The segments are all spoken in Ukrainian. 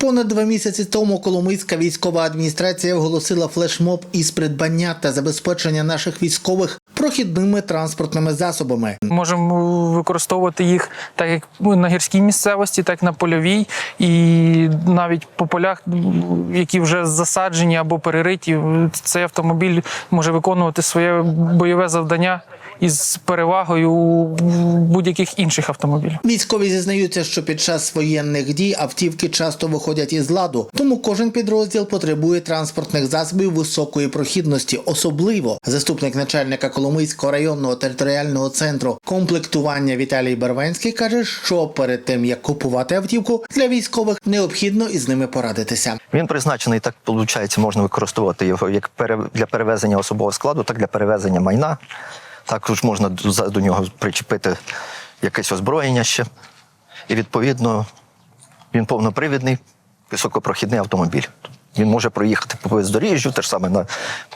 Понад два місяці тому Коломийська військова адміністрація оголосила флешмоб із придбання та забезпечення наших військових прохідними транспортними засобами. Можемо використовувати їх так як на гірській місцевості, так і на польовій, і навіть по полях, які вже засаджені або перериті, цей автомобіль може виконувати своє бойове завдання із перевагою будь-яких інших автомобілів. Військові зізнаються, що під час воєнних дій автівки часто виходять із ладу, тому кожен підрозділ потребує транспортних засобів високої прохідності. Особливо заступник начальника Коломийського районного територіального центру комплектування Віталій Барвенський каже, що перед тим як купувати автівку для військових необхідно із ними порадитися. Він призначений, так виходить, можна використовувати його як пере- для перевезення особового складу, так для перевезення майна. Також можна до нього причепити якесь озброєння ще. І відповідно він повнопривідний, високопрохідний автомобіль. Він може проїхати по бездоріжжю, те ж саме на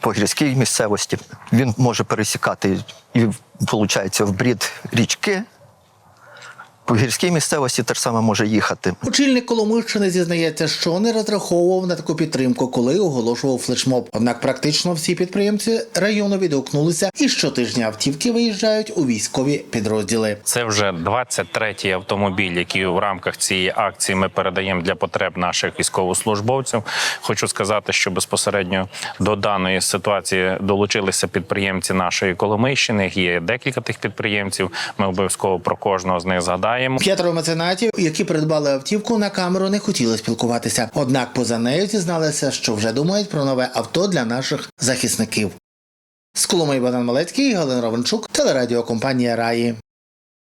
по гірській місцевості. Він може пересікати і, виходить, в брід річки. По гірській місцевості теж саме може їхати. Очільник Коломийщини зізнається, що не розраховував на таку підтримку, коли оголошував флешмоб. Однак практично всі підприємці району відгукнулися, і щотижня автівки виїжджають у військові підрозділи. Це вже 23-й автомобіль, який в рамках цієї акції ми передаємо для потреб наших військовослужбовців. Хочу сказати, що безпосередньо до даної ситуації долучилися підприємці нашої Коломийщини. Є декілька тих підприємців. Ми обов'язково про кожного з них згадаємо. П'ятеро меценатів, які придбали автівку на камеру, не хотіли спілкуватися. Однак поза нею зізналися, що вже думають про нове авто для наших захисників. З Коломиї Богдан Малецький, Галина Ровенчук, телерадіокомпанія Раї.